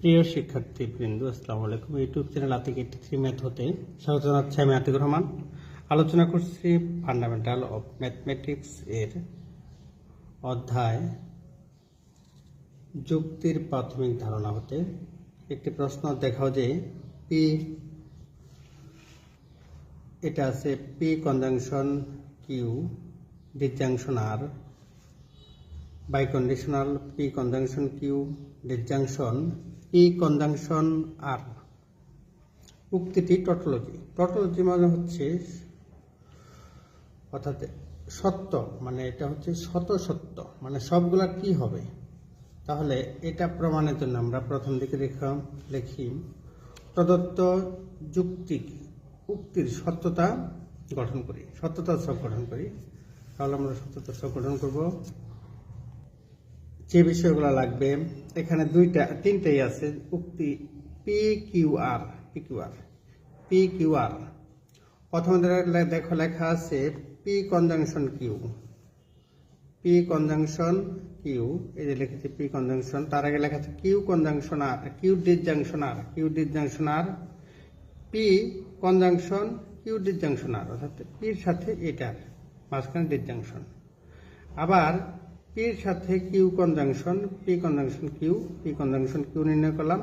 প্রিয় শিক্ষার্থী বৃন্দ আসসালামু আলাইকুম। YouTube channel Atik eighty three math হতে স্বাগত জানাচ্ছি আমি আতিকুর রহমান। আলোচনা করছি ফান্ডামেন্টাল অফ ম্যাথমেটিক্স এর অধ্যায় যুক্তির প্রাথমিক ধারণা হতে। একটি প্রশ্ন দেখাও যে পি এটা আছে P conjunction Q disjunction R biconditional P conjunction Q disjunction P conjunction R. উক্তিটি টটোলজি টটোলজি মানে হচ্ছে অর্থাৎ সত্য মানে এটা হচ্ছে শত সত্য মানে সবগুলা কি হবে? তাহলে এটা প্রমাণের জন্য আমরা প্রথম দিকে লেখা লিখি, প্রদত্ত যুক্তি উক্তির সত্যতা গঠন করি। সত্যতা সব গঠন করি। তাহলে আমরা সত্যতা সব গঠন করব। যে বিষয়গুলো লাগবে, এখানে দুইটা, তিনটেই আছে, উক্তি P Q R P Q R P Q R প্রথমে দেখো লেখা আছে P conjunction Q P conjunction Q এই যে লিখেছি পি কনজাংশন তার আগে লেখা আছে Q conjunction R Q disjunction R Q disjunction R P conjunction Q disjunction R অর্থাৎ পির সাথে এটার মাঝখানে ডিজাংশন আবার পির সাথে Q conjunction P conjunction Q P conjunction Q নির্ণয় করলাম।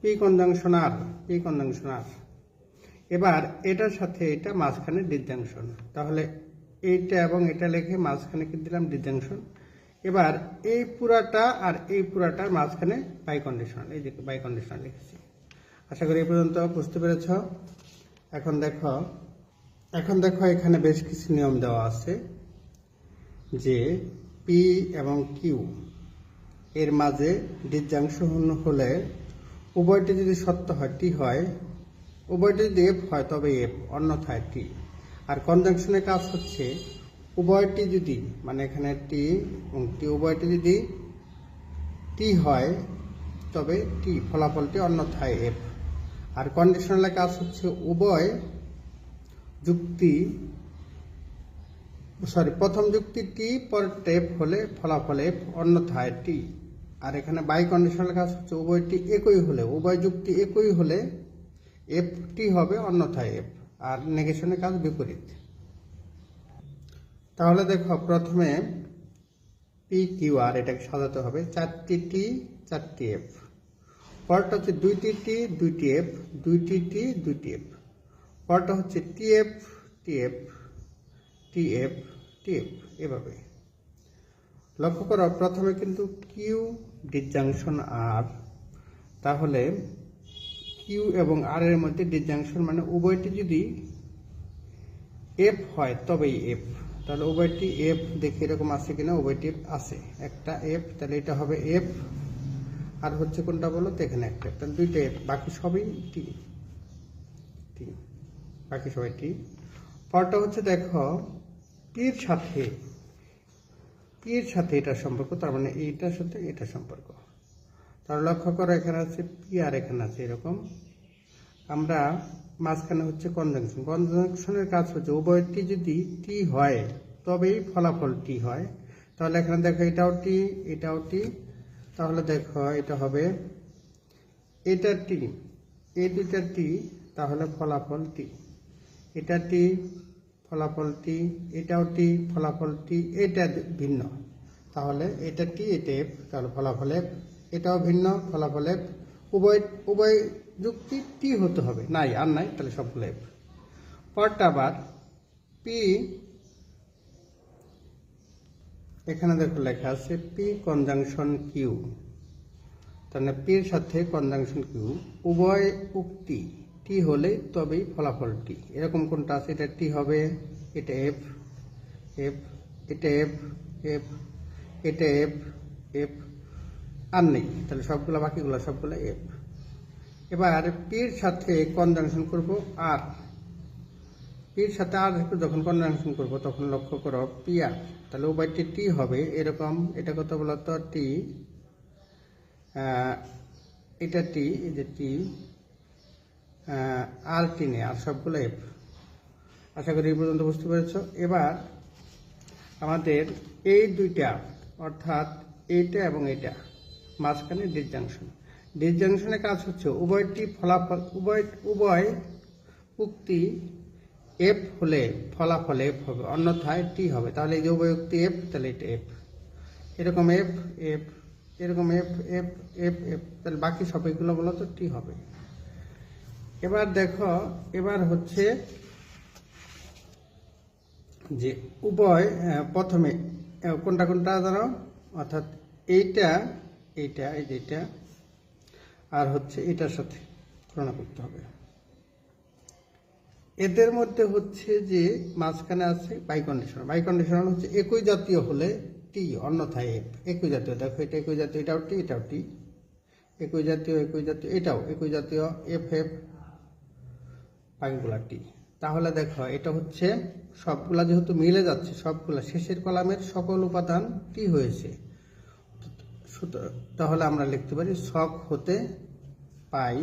P conjunction R P conjunction আর এবার এটার সাথে এটা মাঝখানে ডিজাংশন তাহলে এইটা এবং এটা লিখে মাঝখানে কি দিলাম? ডিজাংশন এবার এই পুরাটা আর এই পুরাটার মাঝখানে বাই কন্ডিশন এই যে বাই কন্ডিশন লিখেছি। আশা করি এই পর্যন্ত বুঝতে পেরেছ। এখন দেখো এখন দেখো এখানে বেশ কিছু নিয়ম দেওয়া আছে যে পি এবং কিউ এর মাঝে ডিজাংশন হলে উভয়টি যদি সত্য হয় টি হয়, উভয়টি যদি এফ হয়, তবে এফ অন্যথায় টি আর কনজাংশনের কাজ হচ্ছে, উভয়টি যদি মানে এখানে টি এবং টি উভয়টি যদি টি হয়, তবে টি ফলাফলটি অন্যথায় এফ আর কন্ডিশনালের কাজ হচ্ছে, উভয় যুক্তি সরি, প্রথম যুক্তি টি পর টেপ হলে ফলাফল এফ অন্যথায় টি। আর এখানে বাই কন্ডিশনাল কাজ হচ্ছে উভয়টি একই হলে, উভয় যুক্তি একই হলে এফ টি হবে অন্যথায় এফ আর নেগেশনের কাজ বিপরীত। তাহলে দেখো, প্রথমে পি কিউ আর এটাকে সাজাতে হবে। চারটি টি, চারটি এফ পরটা হচ্ছে দুইটি টি, দুইটি এফ দুইটি টি, দুইটি এফ পরটা হচ্ছে T F T F TF TF এভাবে। লক্ষ্য করো, প্রথমে কিন্তু কিউ ডিজাংশন আর, তাহলে কিউ এবং আর এর মধ্যে ডিজাংশন মানে উভয়টি যদি এফ হয়, তবেই এফ তাহলে উভয়টি এফ দেখি এরকম আছে কিনা, উভয়টি আছে। একটা এফ তাহলে এটা হবে এফ আর হচ্ছে কোনটা বলো তো, এখানে একটা। তাহলে দুইটা এফ বাকি সবই টি টি বাকি সবাই টি পরটা হচ্ছে দেখো পির সাথে পির সাথে এটা সম্পর্ক, তার মানে এইটার সাথে এটা সম্পর্ক। তার লক্ষ্য করো এখানে আছে পি আর এখানে আছে এরকম। আমরা মাঝখানে হচ্ছে কনজাংশন কনজাংশনের কাজ হচ্ছে উভয়টি যদি টি হয়, তবেই ফলাফল টি হয়। তাহলে এখানে দেখো এটাও টি এটাও টি তাহলে দেখো এটা হবে, এটা টি এই দুইটা টি তাহলে ফলাফল টি এটা টি ফলাফল টি, এটাও টি, ফলাফল টি, এটা ভিন্ন। তাহলে এটা টি, এটা এফ, তাহলে ফলাফল এফ, এটাও ভিন্ন, ফলাফল এফ। উভয় উভয় যুক্তি টি হতে হবে। নাই, আর নাই, তাহলে সবগুলো এফ। পরটা আবার পি, এখানে দেখো লেখা আছে পি কনজাংশন কিউ। তাহলে পির সাথে কনজাংশন কিউ, উভয় উক্তি। টি হলে তবেই ফলাফল টি এরকম কোনটা আছে? এটা টি হবে, এটা এফ এফ এটা এফ এফ এটা এফ এফ আর নেই। তাহলে সবগুলো বাকিগুলো সবগুলো এফ এবার পির সাথে কনজাংশন করব আর পির সাথে আর যখন কনজাংশন করব, তখন লক্ষ্য করো পি আর তাহলে উভয়টি টি হবে, এরকম, এটা কত বলতো? টি এটা টি যে টি আর টিনে আর সবগুলো এফ আশা করি এই পর্যন্ত বুঝতে পেরেছ। এবার আমাদের এই দুইটা, অর্থাৎ এইটা এবং এটা মাঝখানে ডিজাংশন ডিসজাংশনের কাজ হচ্ছে উভয়টি ফলাফল, উভয় উভয় উক্তি এফ হলে ফলাফল এফ হবে, অন্যথায় টি হবে। তাহলে এই যে উভয় উক্তি এফ তাহলে এটা এফ এরকম এফ এফ এরকম এফ এফ এফ এফ তাহলে বাকি সবগুলো বলো তো টি হবে। এবার দেখো, এবার হচ্ছে যে উভয় প্রথমে কোনটা কোনটা ধরো? অর্থাৎ এইটা এইটা, এই যেটা আর হচ্ছে এটার সাথে তুলনা করতে হবে। এদের মধ্যে হচ্ছে যে মাঝখানে আছে বাই কন্ডিশনাল বাই কন্ডিশনাল হচ্ছে একই জাতীয় হলে টি অন্যথায় এফ একই জাতীয়, দেখো এটা একই জাতীয়, এটাও টি এটাও টি একই জাতীয় একই জাতীয়, এটাও একই জাতীয় এফ এফ বাকিগুলা তাহলে দেখো, এটা হচ্ছে সবগুলা যেহেতু মিলে যাচ্ছে, সবগুলা শেষের কলামের সকল উপাদান টি হয়েছে? তাহলে আমরা লিখতে পারি শখ হতে পাই।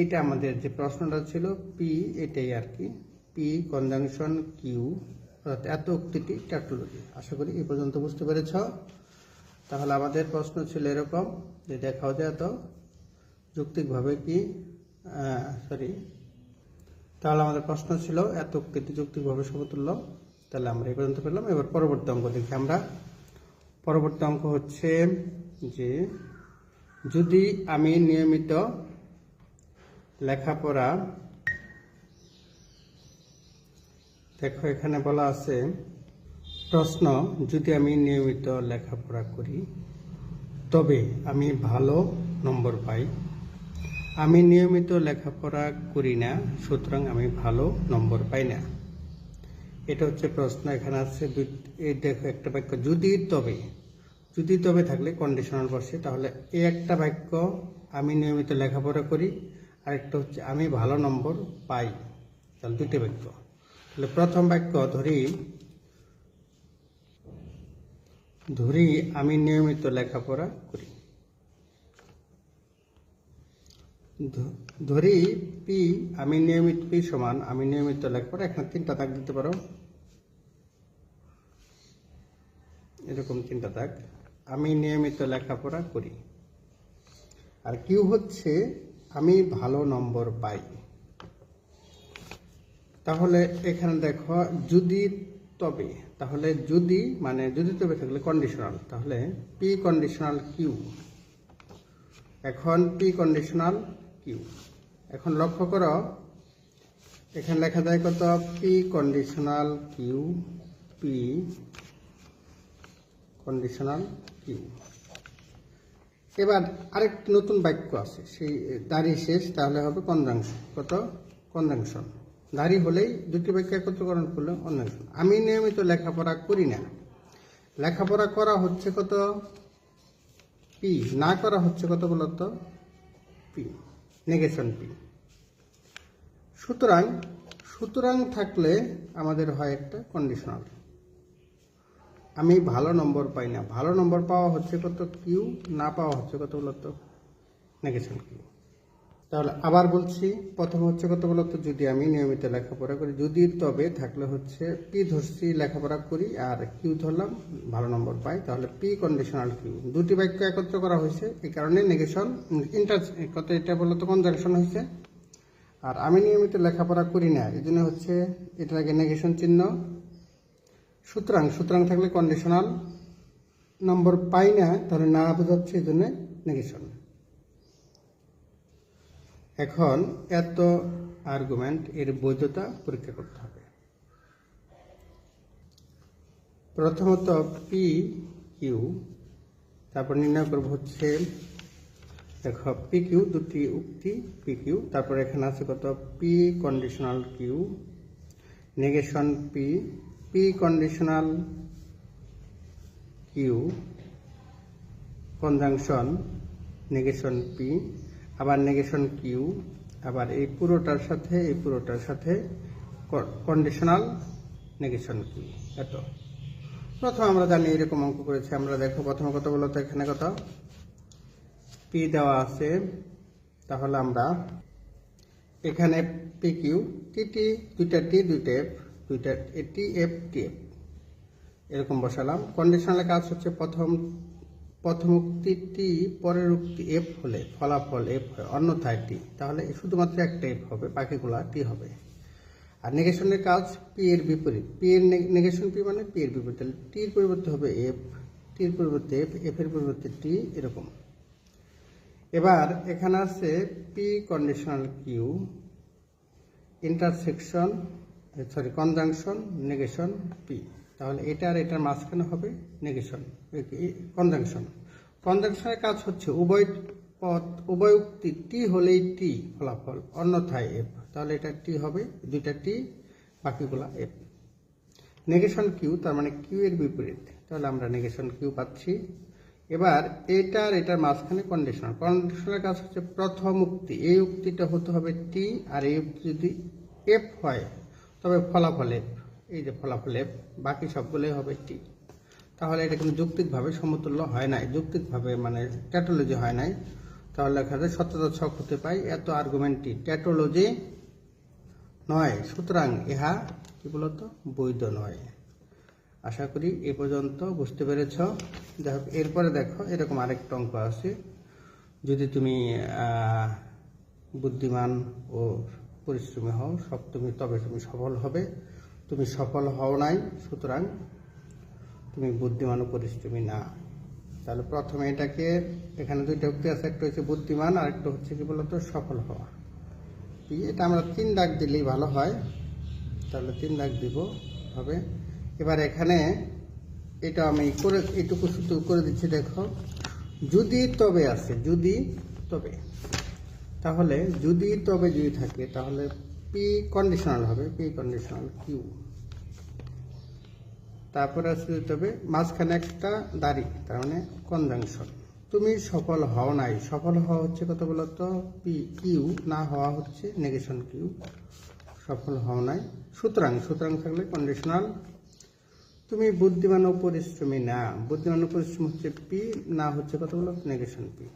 এটা আমাদের যে প্রশ্নটা ছিল পি এটাই আর কি। পি কনজাংশন কিউ অর্থাৎ এত উক্তিটি ট্যাটোলজি আশা করি এই পর্যন্ত বুঝতে পেরেছ। তাহলে আমাদের প্রশ্ন ছিল এরকম, যে দেখাও যে এত যৌক্তিকভাবে কি সরি তাহলে আমাদের প্রশ্ন ছিল, এত উক্তিটি যৌক্তিকভাবে সমতুল্য। তাহলে আমরা এই পর্যন্ত পেলাম। এবার পরবর্তী অঙ্ক দেখি আমরা। পরবর্তী অঙ্ক হচ্ছে যে, যদি আমি নিয়মিত লেখাপড়া, দেখো এখানে বলা আছে, প্রশ্ন, যদি আমি নিয়মিত লেখাপড়া করি, তবে আমি ভালো নম্বর পাই। আমি নিয়মিত লেখাপড়া করি না, সুতরাং আমি ভালো নম্বর পাই না। এটা হচ্ছে প্রশ্ন, এখানে আছে দুই দেখো একটা বাক্য, যদি তবে যদি তবে থাকলে কন্ডিশনাল বসে, তাহলে এই একটা বাক্য আমি নিয়মিত লেখাপড়া করি আরেকটা হচ্ছে আমি ভালো নম্বর পাই। তাহলে দুটি বাক্য। তাহলে প্রথম বাক্য, ধরি ধরি, আমি নিয়মিত লেখাপড়া করি। ধরি পি আমি নিয়মিত পি সমান, আমি নিয়মিত লেখাপড়া এখানে তিনটা দাগ দিতে পারো। এরকম তিনটা দাগ। আমি নিয়মিত লেখাপড়া করি। আর কিউ হচ্ছে আমি ভালো নম্বর পাই। তাহলে এখানে দেখো, যদি তবে, তাহলে যদি মানে যদি তবে থাকলে কন্ডিশনাল তাহলে পি কন্ডিশনাল কিউ এখন পি কন্ডিশনাল কিউ এখন লক্ষ্য করো, এখানে লেখা যায় কত? P conditional Q P conditional Q এবার আরেকটি নতুন বাক্য আছে, সেই দাড়ি শেষ, তাহলে হবে কনজাংশন কত? কনজাংশন দাড়ি হলেই দুটি বাক্য একত্রকরণ করলে কনজাংশন আমি নিয়মিত লেখাপড়া করি না। লেখাপড়া করা হচ্ছে কত? পি না করা হচ্ছে কত বলতো? P negation P. সুতরাং সুতরাং থাকলে আমাদের হয় একটা কন্ডিশনাল আমি ভালো নম্বর পাই না। ভালো নম্বর পাওয়া হচ্ছে কত? কিউ না পাওয়া হচ্ছে কত বলতো? নেগেশন কিউ তাহলে আবার বলছি, প্রথম হচ্ছে কত বলতো যদি আমি নিয়মিত লেখাপড়া করি, যদি তবে থাকলে হচ্ছে পি ধরছি, লেখাপড়া করি আর কিউ ধরলাম, ভালো নম্বর পাই, তাহলে পি কন্ডিশনাল কিউ দুটি বাক্য একত্র করা হয়েছে, এই কারণে নেগেশন ইন্টার কত এটা বলতো কনজাংশন হয়েছে? আর আমি নিয়মিত লেখাপড়া করি না, এই জন্য হচ্ছে এটার আগে নেগেশন চিহ্ন। সুতরাং সুতরাং থাকলে কন্ডিশনাল নম্বর পাই না, তাহলে না বোঝাচ্ছে, এই জন্য নেগেশন এখন এত আর্গুমেন্ট এর বৈধতা পরীক্ষা করতে হবে। প্রথমত পি কিউ তারপর নির্ণয় করব হচ্ছে, দেখো পি কিউ দুটি উক্তি পি কিউ তারপর এখানে আছে কত? P conditional Q negation P P conditional Q conjunction negation P আবার নেগেশন কিউ আবার এই পুরোটার সাথে, এই পুরোটার সাথে কন্ডিশনাল নেগেশন কিউ এত প্রথম আমরা জানি এরকম অঙ্ক করেছি, আমরা দেখো প্রথমে কত বলতো এখানে কত? পি দেওয়া আছে, তাহলে আমরা এখানে পি কিউ টি টি দুইটা টি দুইটা এফ দুইটা টি এফ টি এফ এরকম বসালাম। কন্ডিশনালের কাজ হচ্ছে প্রথম প্রথম উক্তি টি পরের উক্তি এফ হলে, ফলাফল এফ হয়, অন্যথায় টি তাহলে শুধুমাত্র একটা এফ হবে, বাকিগুলা টি হবে। আর নেগেশনের কাজ পি এর বিপরীত। পি এর নেগেশন পি মানে পি এর বিপরীত। তাহলে টির পরিবর্তে হবে এফ টির পরিবর্তে এফ এফ এর পরিবর্তে টি এরকম। এবার এখানে আছে P conditional Q intersection sorry conjunction negation P তাহলে এটা আর এটার মাঝখানে হবে নেগেশন কনজাংশন। কনজাংশনের কাজ হচ্ছে উভয় পথ, উভয় উক্তি, টি হলেই টি ফলাফল, অন্যথায় এফ। তাহলে এটা টি হবে, দুইটা টি, বাকিগুলা এফ। নেগেশন কিউ, তার মানে কিউ এর বিপরীত। তাহলে আমরা নেগেশন কিউ পাচ্ছি। এবার এটা আর এটার মাঝখানে কন্ডিশনাল কন্ডিশনাল কাজ হচ্ছে প্রথম উক্তি, এই উক্তিটা হতে হবে টি, আর এই উক্তি যদি এফ হয়, তবে ফলাফল এফ। এই যে ফলাফল এফ বাকি সবগুলোই হবে টি তাহলে এটা কিন্তু যৌক্তিকভাবে সমতুল্য হয় নাই, যৌক্তিকভাবে মানে ট্যাটোলজি হয় নাই। তাহলে লেখা যায়, সত্যতা ছক হতে পাই, এত আর্গুমেন্টটি ট্যাটোলজি নয়, সুতরাং ইহা কি বলতো? বৈধ নয়। আশা করি এ পর্যন্ত বুঝতে পেরেছ। যাই হোক, এরপরে দেখো, এরকম আরেকটা অঙ্ক আছে। যদি তুমি বুদ্ধিমান ও পরিশ্রমী হও, সব তুমি, তবে তুমি সফল হবে। তুমি সফল হও নাই, সুতরাং তুমি বুদ্ধিমান পরিশ্রমী না। তাহলে প্রথমে এটাকে, এখানে দুইটা উক্তি আছে, একটা হচ্ছে বুদ্ধিমান আর একটা হচ্ছে কি বলতো, সফল হওয়া। এটা আমরা তিন দাগ দিলেই ভালো হয়। তাহলে তিন দাগ দিব, হবে। এবার এখানে এটা আমি করে, এটুকু শুধু করে দিচ্ছি, দেখো। যদি তবে আছে, যদি তবে। তাহলে যদি তবে যদি থাকে, তাহলে পি কন্ডিশনাল হবে পি কন্ডিশনাল কিউ তারপরে আছে তবে মাঝখানে একটা দাড়ি, তার মানে কনজাংশন তুমি সফল হও নাই, সফল হওয়া হচ্ছে কত বলতো? পি কিউ না হওয়া হচ্ছে নেগেশন কিউ সফল হও নাই। সুতরাং সুতরাং থাকলে কন্ডিশনাল তুমি বুদ্ধিমান ও পরিশ্রমী না, বুদ্ধিমান ও পরিশ্রম হচ্ছে পি না হচ্ছে কত বলো নেগেশন পি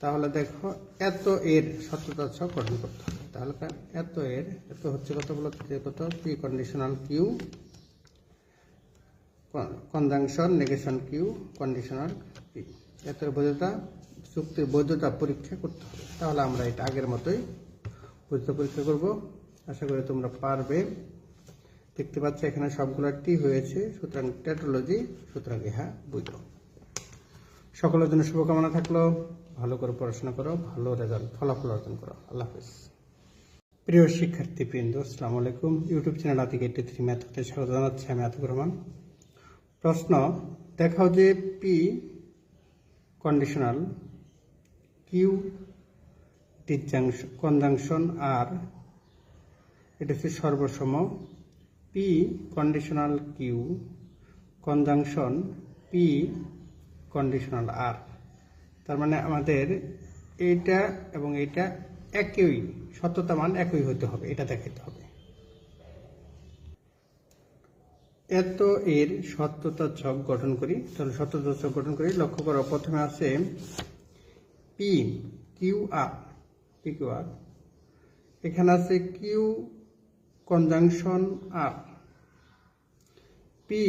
তাহলে দেখো, এত এর সত্যতা গঠন করতে হবে। তাহলে এত এর, এত হচ্ছে কত বলো কত? P conditional Q conjunction negation Q conditional P এত বৈধতা, চুক্তির বৈধতা পরীক্ষা করতে হবে। তাহলে আমরা এটা আগের মতোই বৈধতা পরীক্ষা করব। আশা করি তোমরা পারবে। দেখতে পাচ্ছ এখানে সবগুলো টি হয়েছে, সুতরাং টেট্রোলজি সুতরাং ইহা বৈধ। সকলের জন্য শুভকামনা থাকল। ভালো করে পড়াশোনা করো, ভালো রেজাল্ট ফলাফল অর্জন করো। আল্লাহ হাফিজ। প্রিয় শিক্ষার্থী বৃন্দ আসসালামু আলাইকুম। YouTube channel Atik eighty three ম্যাথতে স্বাগত জানাচ্ছি। আমি আতিক রহমান। প্রশ্ন, দেখাও যে P conditional Q conjunction R এটা হচ্ছে সর্বসম P conditional Q conjunction P conditional R তার মানে আমাদের এইটা এবং এইটা একই সত্যতা মান একই হতে হবে, এটা দেখাতে হবে। এত এর সত্যতা ছক গঠন করি, তাহলে সত্যতা ছক গঠন করি, লক্ষ্য করো, প্রথমে আছে P Q R P Q R এখানে আছে Q conjunction R P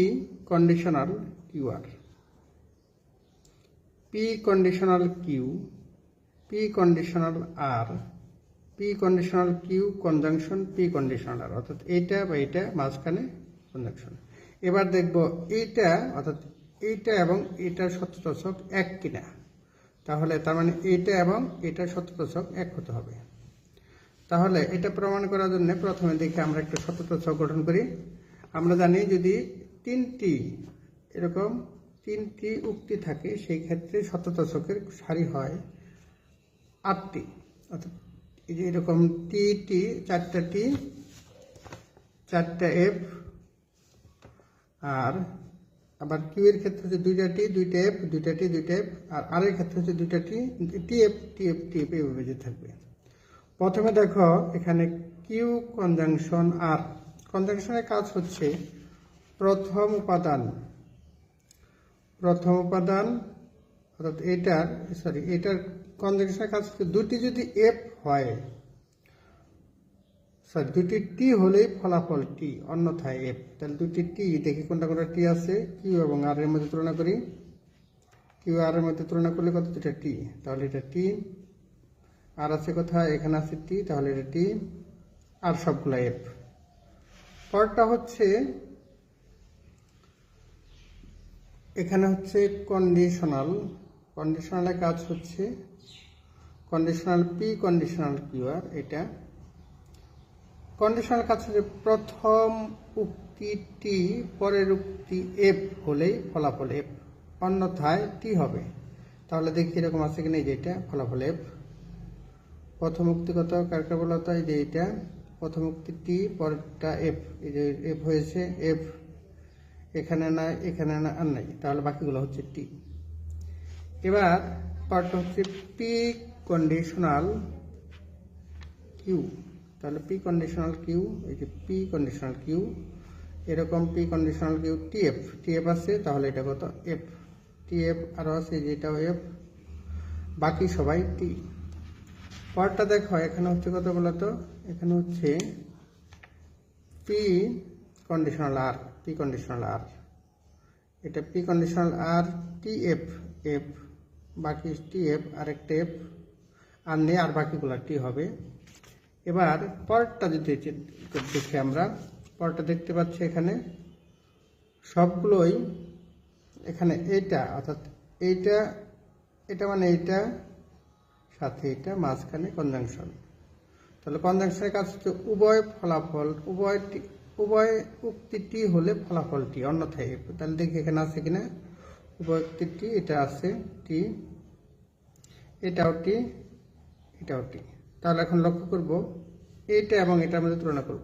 conditional Q R P conditional Q P conditional R P conditional Q conjunction P conditional R অর্থাৎ এইটা বা এটা মাঝখানে কনজাংশন এবার দেখব এইটা অর্থাৎ এইটা এবং এটার সত্যদশক এক কিনা। তাহলে তার মানে এইটা এবং এটার সত্যদশক এক হতে হবে। তাহলে এটা প্রমাণ করার জন্য প্রথমে দেখে আমরা একটা সত্যদশক গঠন করি। আমরা জানি যদি তিনটি এরকম তিনটি উক্তি থাকে, সেই ক্ষেত্রে শতদশকের সারি হয় আটটি। অর্থাৎ এই যে এরকম টি টি চারটা টি চারটা এফ আর আবার কিউ এর ক্ষেত্রে হচ্ছে দুইটা টি দুইটা এফ দুইটা টি দুইটা এফ আর আর এর ক্ষেত্রে হচ্ছে দুইটা T T F T F T F এইভাবে যে থাকবে। প্রথমে দেখো এখানে কিউ কনজাংশন আর কনজাংশনের কাজ হচ্ছে প্রথম উপাদান। প্রথম উপাদান, অর্থাৎ এটার সরি এটার কনজাংশনের কাজ হচ্ছে দুটি যদি এফ হয়। সরি দুটি টি হলেই ফলাফল টি অন্যথায় এফ তাহলে দুটি টি দেখি কোনটা কোনটা টি আছে কিউ এবং আর এর মধ্যে তুলনা করি। কিউ আর এর মধ্যে তুলনা করলে কত? এটা টি তাহলে এটা টি আর আছে কোথায়? এখানে আছে টি তাহলে এটা টি আর সবগুলো এফ পরটা হচ্ছে, এখানে হচ্ছে কন্ডিশনাল কন্ডিশনালের কাজ হচ্ছে কন্ডিশনাল পি কন্ডিশনাল কিউ আর এটা। কন্ডিশনাল কাজ হচ্ছে প্রথম উক্তি টি পরের উক্তি এফ হলেই ফলাফল এফ অন্যথায় টি হবে। তাহলে দেখি এরকম আছে কিনা এই যে এটা, ফলাফল এফ প্রথম উক্তি কত? কার কার বলা এই যে এটা। প্রথম উক্তি টি পরেরটা এফ এই যে এফ হয়েছে এফ এখানে নাই এখানে না, আর নাই। তাহলে বাকিগুলো হচ্ছে টি এবার পার্ট হচ্ছে পি কন্ডিশনাল কিউ তাহলে পি কন্ডিশনাল কিউ এই যে পি কন্ডিশনাল কিউ এরকম P conditional Q T F T F আছে, তাহলে এটা কত? এফ টিএফ আরও আছে যেটাও এফ বাকি সবাই টি পরটা দেখো, এখানে হচ্ছে কত বলতো? এখানে হচ্ছে P conditional R P conditional R এটা P conditional R T F F বাকি টি এফ আর একটা এফ আর নেই, আর বাকিগুলো টি হবে? এবার পরেরটা যদি দেখি আমরা, পরেরটা দেখতে পাচ্ছি এখানে। সবগুলোই এখানে এইটা, অর্থাৎ এইটা, এটা মানে এইটা, সাথে এটা মাঝখানে কনজাংশন তাহলে কনজাংশনের কাজ হচ্ছে উভয় ফলাফল, উভয়টি, উভয় উক্তিটি হলে ফলাফলটি অন্যথায়। তাহলে দেখি এখানে আছে কিনা। উভয় উক্তিটি, এটা আছে টি, এটাও টি এটাও টি তাহলে এখন লক্ষ্য করব এইটা এবং এটার মধ্যে তুলনা করব।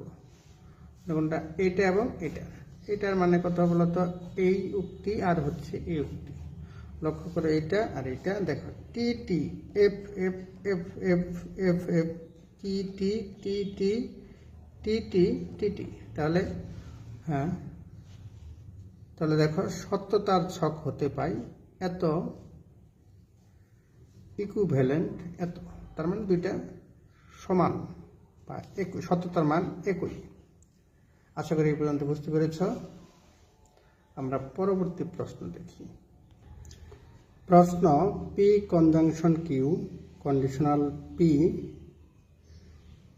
কোনটা এটা এবং এটা। এটার মানে কত বলতো? এই উক্তি আর হচ্ছে এই উক্তি। লক্ষ্য করে এইটা আর এইটা দেখো T T F F F F F F T T T T T T T T তাহলে হ্যাঁ তাহলে দেখো, সত্যতার ছক হতে পাই এত ইকুভ্যালেন্ট এত। তার মানে দুইটা সমান বা একই, সত্যতার মান একই। আশা করি এই পর্যন্ত বুঝতে পেরেছ। আমরা পরবর্তী প্রশ্ন দেখি। প্রশ্ন P conjunction Q conditional P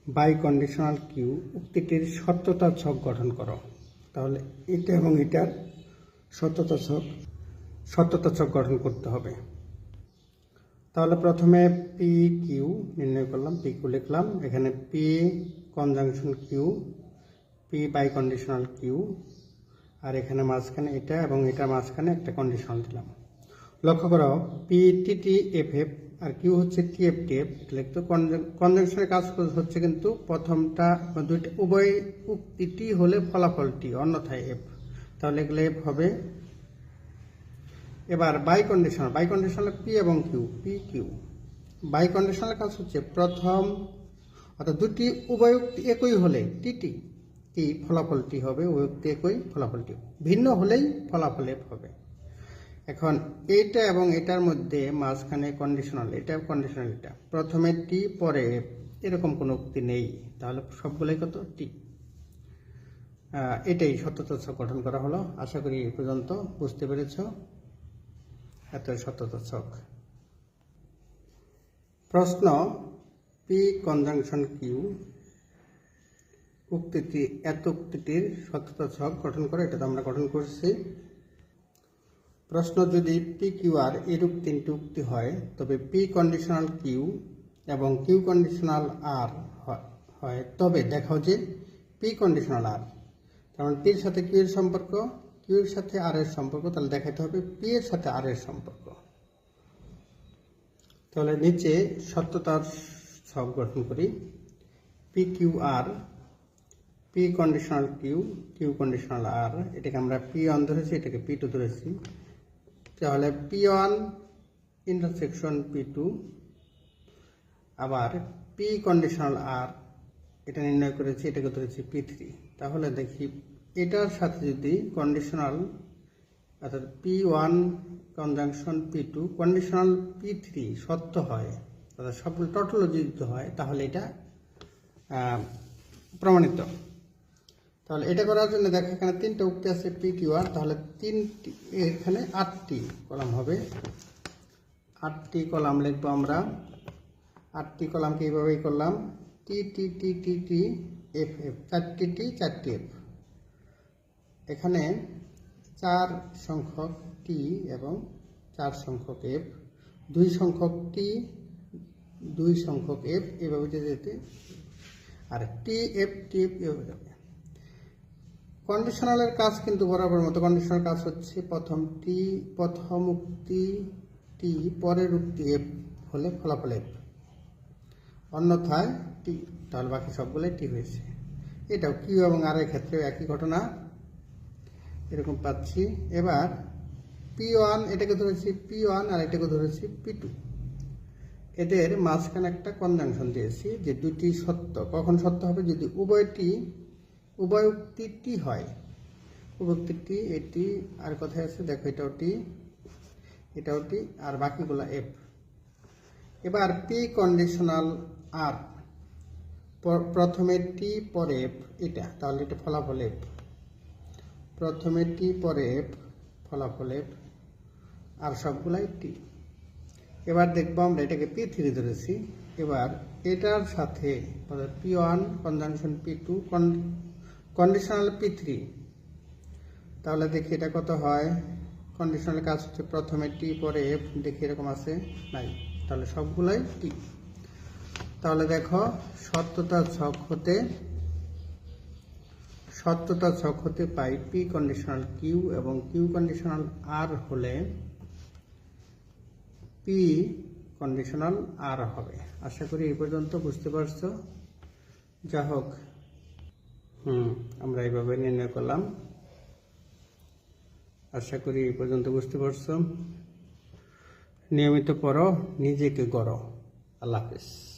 biconditional Q উক্তিটির সত্যতা ছক গঠন করো। তাহলে এটা এবং এটার সত্যতা ছক সত্যতা ছক গঠন করতে হবে। তাহলে প্রথমে পি কিউ নির্ণয় করলাম পি কিউ লিখলাম। এখানে P conjunction Q P biconditional Q আর এখানে মাঝখানে এটা এবং এটা মাঝখানে একটা কন্ডিশনাল দিলাম। লক্ষ্য করো P T T F F আর কিউ হচ্ছে টি এফ টি এফ লিখতো কনজাংশনের কাজ হচ্ছে কিন্তু প্রথমটা দুইটা উভয় উক্তিটি হলে ফলাফলটি অন্যথায় এফ তাহলে এগুলো এফ হবে এবার biconditional biconditional P এবং Q P Q biconditional কাজ হচ্ছে প্রথম, অর্থাৎ দুটি উভয় উক্তি একই হলে টিটি টি ফলাফলটি হবে উভয়ক্তি একই ফলাফলটি, ভিন্ন হলেই ফলাফল এফ হবে। এখন এইটা এবং এটার মধ্যে মাঝখানে কন্ডিশনাল এটা কন্ডিশনাল এটা। প্রথমে টি পরে এরকম কোনো উক্তি নেই, তাহলে সবগুলোই কত? টি এটাই সত্যতা ছক গঠন করা হলো। আশা করি এই পর্যন্ত বুঝতে পেরেছ। এত ছক প্রশ্ন, পি কনজাংশন কিউ উক্তিটি, এত উক্তিটির ছক গঠন করে, এটা তো আমরা গঠন করছি। প্রশ্ন, যদি পি কিউ আর এরূপ তিনটি উক্তি হয়, তবে পি কন্ডিশনাল কিউ এবং কিউ কন্ডিশনাল আর হয় তবে দেখাও যে পি কন্ডিশনাল আর মানে পির সাথে কিউ এর সম্পর্ক। কিউ এর সাথে আর এর সম্পর্ক, তাহলে দেখাতে হবে পি এর সাথে আর এর সম্পর্ক। তাহলে নিচে সত্যতার সব গঠন করি। P Q R, P conditional Q Q conditional R, এটাকে আমরা পি ওয়ান ধরেছি, এটাকে পি টু ধরেছি। তাহলে P one intersection P two, আবার পি কন্ডিশনাল আর, এটা নির্ণয় করেছি, এটাকে ধরেছি পি থ্রি। তাহলে দেখি এটার সাথে যদি কন্ডিশনাল অর্থাৎ P one conjunction P two conditional P three সত্য হয়, অর্থাৎ সবগুলো টোটাল যদি হয়, তাহলে এটা প্রমাণিত। তাহলে এটা করার জন্য দেখো এখানে তিনটা উক্তি আছে পি কিউ আর তাহলে তিনটি, এখানে আটটি কলাম হবে। আটটি কলাম লিখব আমরা। আটটি কলামকে এইভাবেই করলাম। টি T T T T F F চারটি টি চারটি এফ এখানে চার সংখ্যক টি এবং চার সংখ্যক এফ দুই সংখ্যক টি দুই সংখ্যক এফ এভাবে যেতে যেতে। আর টি এফ টি এফ এভাবে যাবে। কন্ডিশনালের কাজ কিন্তু বরাবর মতো। কন্ডিশনাল কাজ হচ্ছে প্রথম টি প্রথম উক্তি টি পরের উক্তি এফ হলে ফলাফল এফ অন্যথায় টি তাহলে বাকি সবগুলোই টি হয়েছে। এটাও কিউ এবং আর এর ক্ষেত্রে একই ঘটনা। এরকম পাচ্ছি। এবার পি ওয়ান এটাকে ধরেছি পি ওয়ান আর এটাকে ধরেছি পি টু এদের মাঝখানে একটা কনজাংশন দিয়েছি যে দুটি সত্য। কখন সত্য হবে? যদি উভয়টি, উভয় উক্তি টি হয় উভক্তি টি এটি আর কথায় আছে? দেখো, এটাও টি এটাও টি, আর বাকিগুলা এফ এবার পি কন্ডিশনাল আর প- প্রথমে টি পরে এফ এটা। তাহলে এটা ফলাফল এফ প্রথমে টি পরে এফ ফলাফল এফ আর সবগুলাই টি এবার দেখব আমরা এটাকে পি থ্রি ধরেছি। এবার এটার সাথে P one conjunction P two conditional P three তাহলে দেখি এটা কত হয়? কন্ডিশনাল কাজ হচ্ছে প্রথমে টি পরে এফ দেখি এরকম আছে? নাই। তাহলে সবগুলাই টি তাহলে দেখো, সত্যতা ছক হতে সত্যতা ছক হতে পাই পি কন্ডিশনাল কিউ এবং কিউ কন্ডিশনাল আর হলে পি কন্ডিশনাল আর হবে। আশা করি এই পর্যন্ত বুঝতে পারছ। যা হোক, হুম, আমরা এইভাবে নির্ণয় করলাম। আশা করি এই পর্যন্ত বুঝতে পারছ। নিয়মিত পড়ো, নিজেকে গড়ো। আল্লাহ হাফিজ।